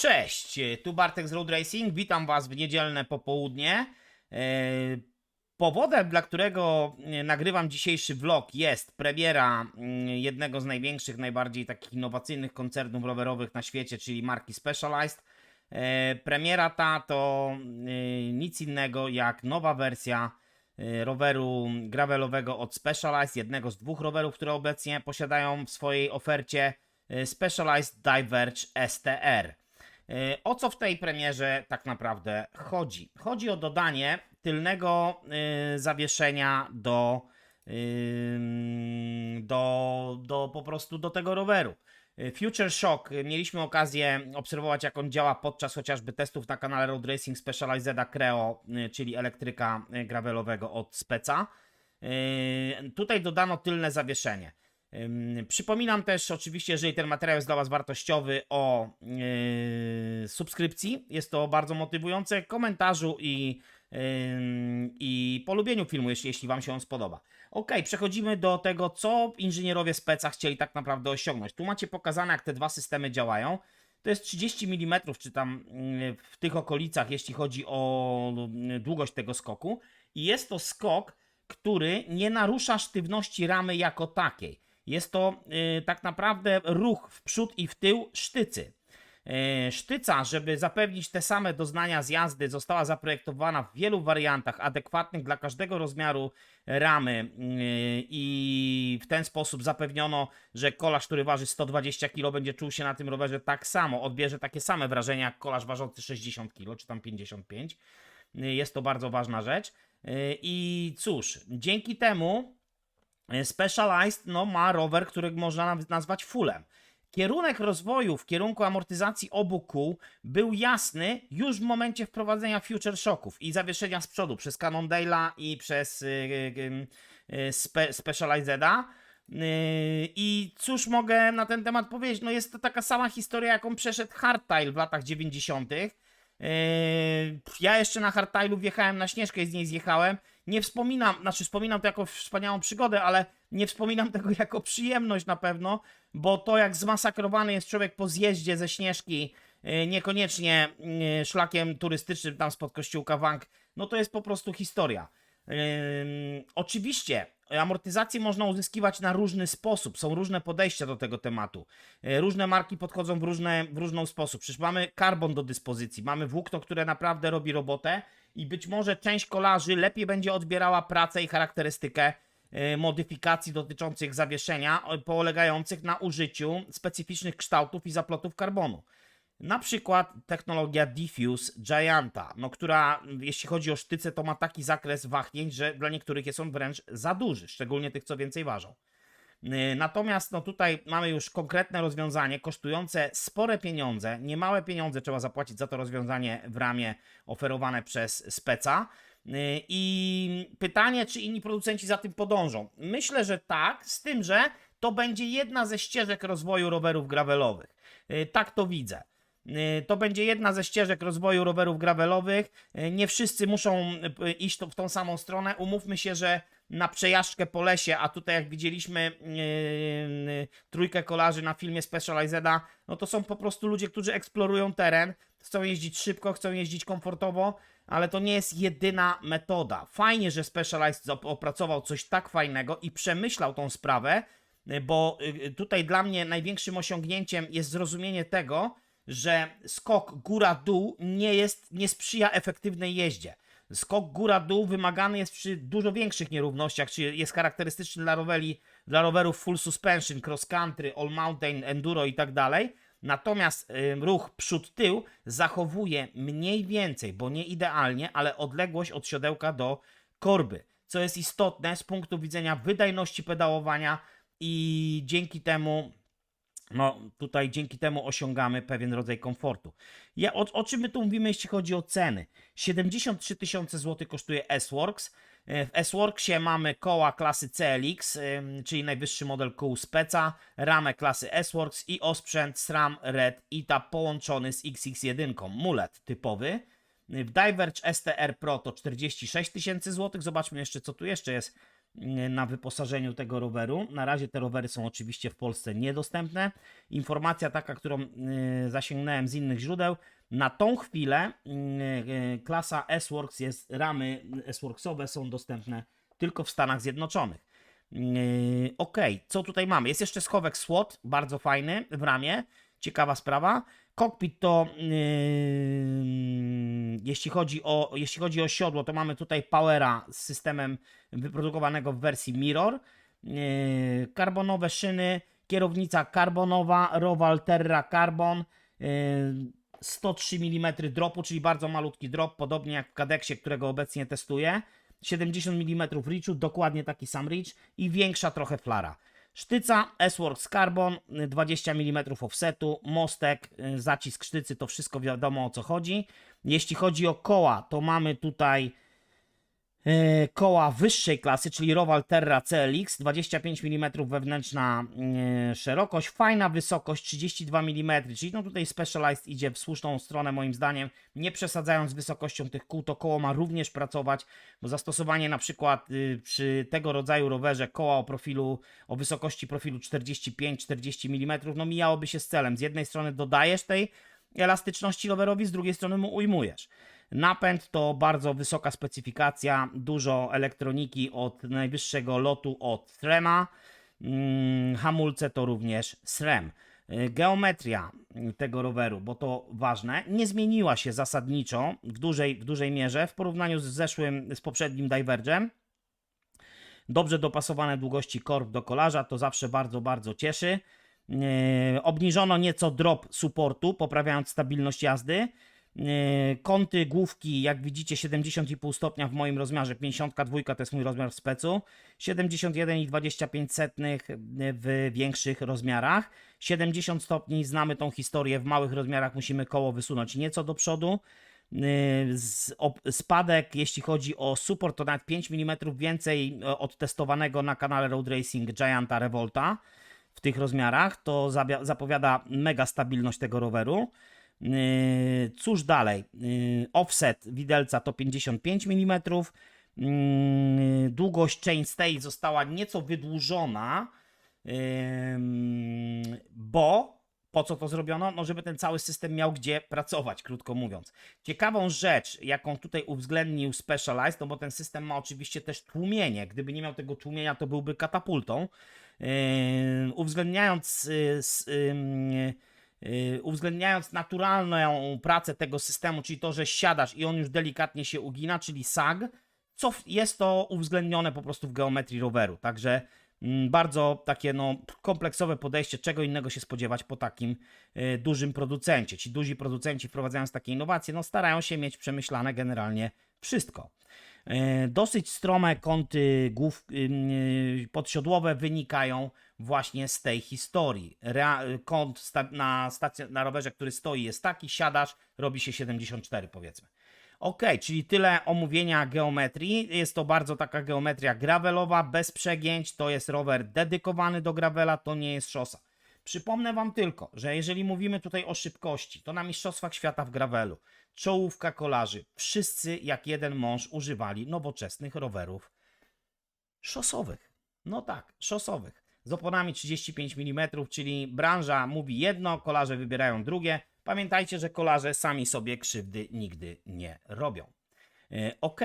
Cześć, tu Bartek z Road Racing. Witam Was w niedzielne popołudnie. E, Powodem, dla którego e, nagrywam dzisiejszy vlog jest premiera mm, jednego z największych, najbardziej takich innowacyjnych koncernów rowerowych na świecie, czyli marki Specialized. E, Premiera ta to e, nic innego jak nowa wersja e, roweru gravelowego od Specialized, jednego z dwóch rowerów, które obecnie posiadają w swojej ofercie e, Specialized Diverge STR. E, O co w tej premierze tak naprawdę chodzi? Chodzi o dodanie tylnego e, zawieszenia do, do, do po prostu do tego roweru. E, Future Shock mieliśmy okazję obserwować jak on działa podczas chociażby testów na kanale Road Racing Specialized Creo, czyli elektryka gravelowego od Speca. Tutaj dodano tylne zawieszenie. Przypominam też oczywiście, jeżeli ten materiał jest dla Was wartościowy, o yy, subskrypcji. Jest to bardzo motywujące, komentarzu i, yy, i polubieniu filmu, jeśli, jeśli Wam się on spodoba. Ok, przechodzimy do tego, co inżynierowie speca chcieli tak naprawdę osiągnąć. Tu macie pokazane, jak te dwa systemy działają. To jest 30 mm, czy tam yy, w tych okolicach, jeśli chodzi o yy, długość tego skoku. I jest to skok, który nie narusza sztywności ramy jako takiej. Jest to y, tak naprawdę ruch w przód i w tył sztycy. Y, Sztyca, żeby zapewnić te same doznania z jazdy, została zaprojektowana w wielu wariantach, adekwatnych dla każdego rozmiaru ramy y, i w ten sposób zapewniono, że kolarz, który waży 120 kg, będzie czuł się na tym rowerze tak samo, odbierze takie same wrażenia jak kolarz ważący 60 kg, czy tam 55. Y, Jest to bardzo ważna rzecz. I cóż, dzięki temu Specialized no, ma rower, który można nazwać fullem. Kierunek rozwoju w kierunku amortyzacji obu kół był jasny już w momencie wprowadzenia Future Shocków i zawieszenia z przodu przez Cannondale'a i przez y, y, y, spe, Specializeda. Y, I cóż mogę na ten temat powiedzieć? No jest to taka sama historia, jaką przeszedł Hardtail w latach 90. Yy, Ja jeszcze na Hardtailu wjechałem na Śnieżkę i z niej zjechałem. Nie wspominam, znaczy wspominam to jako wspaniałą przygodę, ale nie wspominam tego jako przyjemność na pewno, bo to jak zmasakrowany jest człowiek po zjeździe ze Śnieżki, yy, niekoniecznie yy, szlakiem turystycznym tam spod kościółka Wank, no to jest po prostu historia. Oczywiście amortyzację można uzyskiwać na różny sposób. Są różne podejścia do tego tematu. Yy, Różne marki podchodzą w, różne, w różną sposób. Przecież mamy karbon do dyspozycji, mamy włókno, które naprawdę robi robotę i być może część kolarzy lepiej będzie odbierała pracę i charakterystykę yy, modyfikacji dotyczących zawieszenia, polegających na użyciu specyficznych kształtów i zaplotów karbonu. Na przykład technologia Diffuse Gianta, no, która jeśli chodzi o sztyce, to ma taki zakres wahnięć, że dla niektórych jest on wręcz za duży, szczególnie tych, co więcej ważą. Yy, Natomiast no, tutaj mamy już konkretne rozwiązanie kosztujące spore pieniądze, niemałe pieniądze trzeba zapłacić za to rozwiązanie w ramie oferowane przez Speca. Yy, I pytanie, czy inni producenci za tym podążą? Myślę, że tak, z tym, że to będzie jedna ze ścieżek rozwoju rowerów gravelowych. Yy, Tak to widzę. Y, To będzie jedna ze ścieżek rozwoju rowerów gravelowych. Y, Nie wszyscy muszą y, iść w tą samą stronę. Umówmy się, że na przejażdżkę po lesie, a tutaj jak widzieliśmy yy, trójkę kolarzy na filmie Specializeda, no to są po prostu ludzie, którzy eksplorują teren, chcą jeździć szybko, chcą jeździć komfortowo, ale to nie jest jedyna metoda. Fajnie, że Specialized opracował coś tak fajnego i przemyślał tą sprawę, bo tutaj dla mnie największym osiągnięciem jest zrozumienie tego, że skok góra-dół nie jest, nie sprzyja efektywnej jeździe. Skok góra-dół wymagany jest przy dużo większych nierównościach, czyli jest charakterystyczny dla, roweli, dla rowerów full suspension, cross country, all mountain, enduro i tak dalej. Natomiast y, ruch przód-tył zachowuje mniej więcej, bo nie idealnie, ale odległość od siodełka do korby, co jest istotne z punktu widzenia wydajności pedałowania i dzięki temu no tutaj dzięki temu osiągamy pewien rodzaj komfortu. Ja, o, o czym my tu mówimy, jeśli chodzi o ceny? 73 tysiące złotych kosztuje S-Works. E, W S-Worksie mamy koła klasy CLX, czyli najwyższy model kół Speca, ramę klasy S-Works i osprzęt SRAM Red ITA połączony z XX1, mulet typowy. W Diverge STR Pro to 46 tysięcy złotych. Zobaczmy jeszcze, co tu jeszcze jest. Y, na wyposażeniu tego roweru. Na razie te rowery są oczywiście w Polsce niedostępne. Informacja taka, którą y, zasięgnąłem z innych źródeł, na tą chwilę y, klasa S-Works jest, ramy S-Worksowe są dostępne tylko w Stanach Zjednoczonych. Ok, co tutaj mamy? Jest jeszcze schowek SWOT, bardzo fajny w ramię. Ciekawa sprawa. Cockpit to yy, jeśli, chodzi o, jeśli chodzi o siodło, to mamy tutaj Powera z systemem wyprodukowanego w wersji Mirror. Yy, karbonowe szyny, kierownica karbonowa, Roval Terra Carbon. Yy, 103 mm dropu, czyli bardzo malutki drop, podobnie jak w Kadeksie, którego obecnie testuję. 70 mm reachu, dokładnie taki sam reach i większa trochę flara. Sztyca S-Works Carbon, y, 20 mm offsetu, mostek, y, zacisk sztycy, to wszystko wiadomo o co chodzi. Jeśli chodzi o koła, to mamy tutaj koła wyższej klasy, czyli Roval Terra CLX, 25 mm wewnętrzna e, szerokość, fajna wysokość 32 mm, czyli no tutaj Specialized idzie w słuszną stronę moim zdaniem, nie przesadzając z wysokością tych kół, to koło ma również pracować, bo zastosowanie na przykład y, przy tego rodzaju rowerze koła o profilu, o wysokości profilu 45-40 mm, no mijałoby się z celem. Z jednej strony dodajesz tej elastyczności rowerowi, z drugiej strony mu ujmujesz. Napęd to bardzo wysoka specyfikacja, dużo elektroniki od najwyższego lotu od Threma. Mm, Hamulce to również SREM. Geometria tego roweru, bo to ważne, nie zmieniła się zasadniczo w dużej, w dużej mierze w porównaniu z zeszłym, z poprzednim Divergem. Dobrze dopasowane długości korb do kolarza to zawsze bardzo, bardzo cieszy. Yy, obniżono nieco drop supportu, poprawiając stabilność jazdy. Yy, Kąty główki, jak widzicie, 70,5 stopnia w moim rozmiarze, 52 to jest mój rozmiar w specu, 71,25 w większych rozmiarach, 70 stopni, znamy tą historię, w małych rozmiarach musimy koło wysunąć nieco do przodu. Op- Spadek, jeśli chodzi o support, to nawet 5 mm więcej e, od testowanego na kanale Road Racing Gianta Revolta w tych rozmiarach. To zapowiada mega stabilność tego roweru. Yy, Cóż dalej? Yy, Offset widelca to 55 mm. Yy, Długość chainstay została nieco wydłużona, bo po co to zrobiono? No, żeby ten cały system miał gdzie pracować, krótko mówiąc. Ciekawą rzecz, jaką tutaj uwzględnił Specialized, no bo ten system ma oczywiście też tłumienie. Gdyby nie miał tego tłumienia, to byłby katapultą. Uwzględniając, yy, uwzględniając naturalną pracę tego systemu, czyli to, że siadasz i on już delikatnie się ugina, czyli sag, co jest to uwzględnione po prostu w geometrii roweru. Także mm, bardzo takie no, kompleksowe podejście, czego innego się spodziewać po takim y, dużym producencie. Ci duzi producenci wprowadzając takie innowacje, no starają się mieć przemyślane generalnie wszystko. E, Dosyć strome kąty głów ym, y, podsiodłowe wynikają właśnie z tej historii. Rea- kąt sta- na, stacja- na rowerze, który stoi jest taki, siadasz, robi się 74 powiedzmy. Ok, czyli tyle omówienia geometrii. Jest to bardzo taka geometria gravelowa, bez przegięć. To jest rower dedykowany do gravela, to nie jest szosa. Przypomnę Wam tylko, że jeżeli mówimy tutaj o szybkości, to na Mistrzostwach Świata w gravelu, czołówka kolarzy, wszyscy jak jeden mąż używali nowoczesnych rowerów szosowych. No tak, szosowych. Z oponami 35 mm, czyli branża mówi jedno, kolarze wybierają drugie. Pamiętajcie, że kolarze sami sobie krzywdy nigdy nie robią. Ok,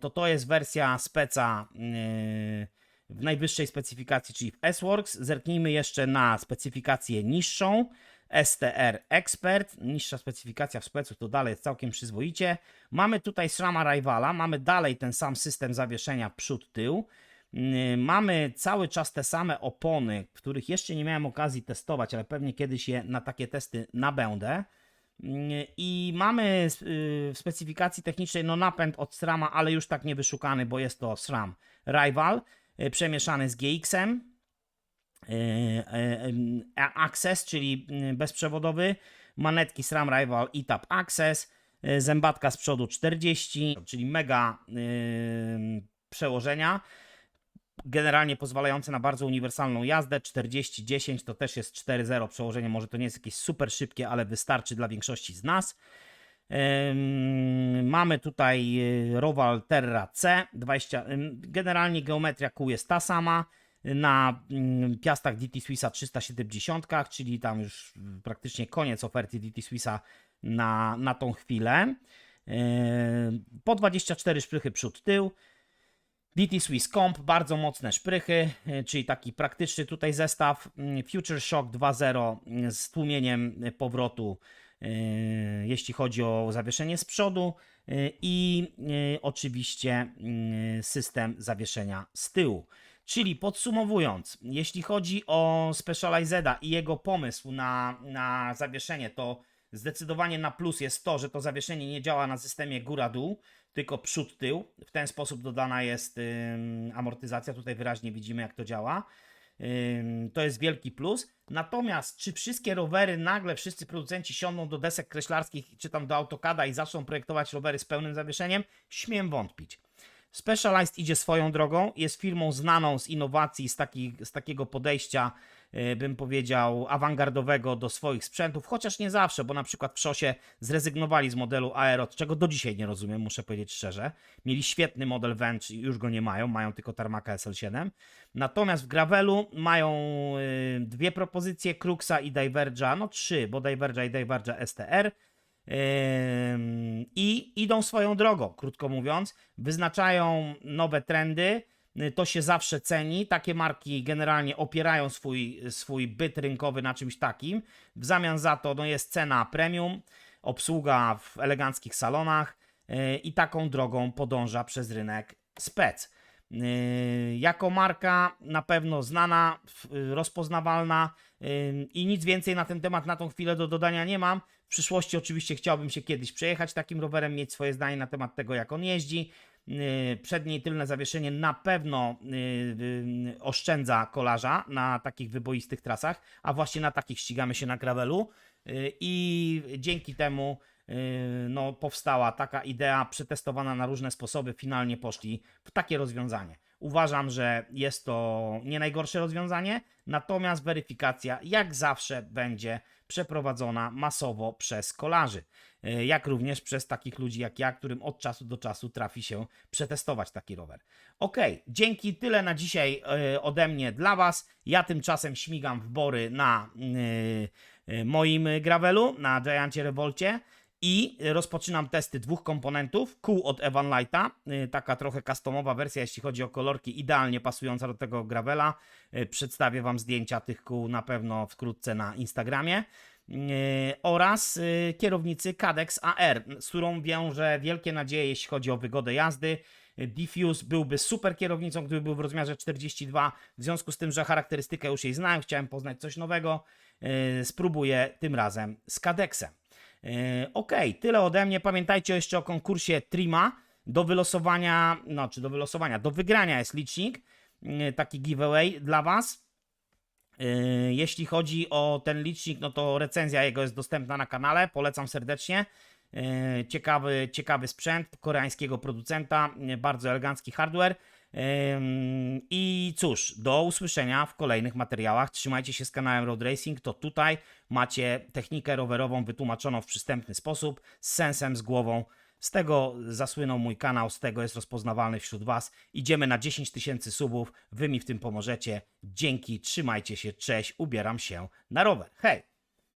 to to jest wersja speca yy, w najwyższej specyfikacji, czyli w S-Works. Zerknijmy jeszcze na specyfikację niższą. STR Expert, niższa specyfikacja w specu, to dalej jest całkiem przyzwoicie. Mamy tutaj SRAMa Rivala, mamy dalej ten sam system zawieszenia przód-tył. Yy, Mamy cały czas te same opony, których jeszcze nie miałem okazji testować, ale pewnie kiedyś je na takie testy nabędę. Yy, I mamy yy, w specyfikacji technicznej no napęd od SRAMa, ale już tak niewyszukany, bo jest to SRAM Rival, yy, przemieszany z GX-em. Yy, yy, Access, czyli yy, bezprzewodowy, manetki SRAM Rival i Tap Access, yy, zębatka z przodu 40, czyli mega przełożenia generalnie pozwalające na bardzo uniwersalną jazdę. 40-10 to też jest 4.0 przełożenie. Może to nie jest jakieś super szybkie, ale wystarczy dla większości z nas. Mamy tutaj Roval Terra C, 20, ym, generalnie geometria kół jest ta sama, na ym, piastach DT Swissa 370, czyli tam już praktycznie koniec oferty DT Swissa na, na tą chwilę. Ym, Po 24 szprychy przód tył. DT Swiss Comp, bardzo mocne szprychy, y, czyli taki praktyczny tutaj zestaw. Y, Future Shock 2.0 y, z tłumieniem powrotu, y, jeśli chodzi o zawieszenie z przodu i oczywiście system zawieszenia z tyłu. Czyli podsumowując, jeśli chodzi o Specializeda i jego pomysł na, na zawieszenie, to zdecydowanie na plus jest to, że to zawieszenie nie działa na systemie góra-dół, tylko przód-tył. W ten sposób dodana jest amortyzacja. Tutaj wyraźnie widzimy, jak to działa. To jest wielki plus. Natomiast czy wszystkie rowery nagle wszyscy producenci siądą do desek kreślarskich czy tam do AutoCADa i zaczną projektować rowery z pełnym zawieszeniem? Śmiem wątpić. Specialized idzie swoją drogą, jest firmą znaną z innowacji, z, taki, z takiego podejścia, yy, bym powiedział, awangardowego do swoich sprzętów, chociaż nie zawsze, bo na przykład w szosie zrezygnowali z modelu Aero, czego do dzisiaj nie rozumiem, muszę powiedzieć szczerze. Mieli świetny model Venge i już go nie mają, mają tylko Tarmaka SL7. Natomiast w Gravelu mają yy, dwie propozycje, Cruxa i Diverge'a, no trzy, bo Diverge'a i Diverge'a STR. I idą swoją drogą, krótko mówiąc, wyznaczają nowe trendy. To się zawsze ceni. Takie marki generalnie opierają swój, swój byt rynkowy na czymś takim. W zamian za to no, jest cena premium, obsługa w eleganckich salonach y, i taką drogą podąża przez rynek spec. Yy, Jako marka na pewno znana, rozpoznawalna i nic więcej na ten temat na tą chwilę do dodania nie mam. W przyszłości oczywiście chciałbym się kiedyś przejechać takim rowerem, mieć swoje zdanie na temat tego, jak on jeździ. Yy, Przednie i tylne zawieszenie na pewno yy, yy, oszczędza kolarza na takich wyboistych trasach, a właśnie na takich ścigamy się na gravelu i dzięki temu no, powstała taka idea przetestowana na różne sposoby, finalnie poszli w takie rozwiązanie. Uważam, że jest to nie najgorsze rozwiązanie, natomiast weryfikacja jak zawsze będzie przeprowadzona masowo przez kolarzy, yy, jak również przez takich ludzi jak ja, którym od czasu do czasu trafi się przetestować taki rower. Ok, dzięki tyle na dzisiaj yy, ode mnie dla Was. Ja tymczasem śmigam w bory na yy, yy, moim gravelu, na Giancie Revolcie i rozpoczynam testy dwóch komponentów. Kół od Evan Lighta, y, taka trochę customowa wersja, jeśli chodzi o kolorki, idealnie pasująca do tego gravela. Y, Przedstawię Wam zdjęcia tych kół na pewno wkrótce na Instagramie. Y, Oraz kierownicy Cadex AR, z którą wiążę wielkie nadzieje, jeśli chodzi o wygodę jazdy. Diffuse byłby super kierownicą, gdyby był w rozmiarze 42. W związku z tym, że charakterystykę już jej znałem, chciałem poznać coś nowego. Spróbuję tym razem z Cadexem. Yy, Ok, tyle ode mnie. Pamiętajcie jeszcze o konkursie Trima. Do wylosowania, no czy do wylosowania, do wygrania jest licznik, yy, taki giveaway dla Was. Yy, Jeśli chodzi o ten licznik, no to recenzja jego jest dostępna na kanale. Polecam serdecznie. Ciekawy, ciekawy sprzęt koreańskiego producenta, bardzo elegancki hardware. I cóż, do usłyszenia w kolejnych materiałach. Trzymajcie się z kanałem Road Racing. To tutaj macie technikę rowerową wytłumaczoną w przystępny sposób, z sensem, z głową. Z tego zasłynął mój kanał, z tego jest rozpoznawalny wśród Was. Idziemy na 10 tysięcy subów. Wy mi w tym pomożecie. Dzięki, trzymajcie się, cześć, ubieram się na rower. Hej!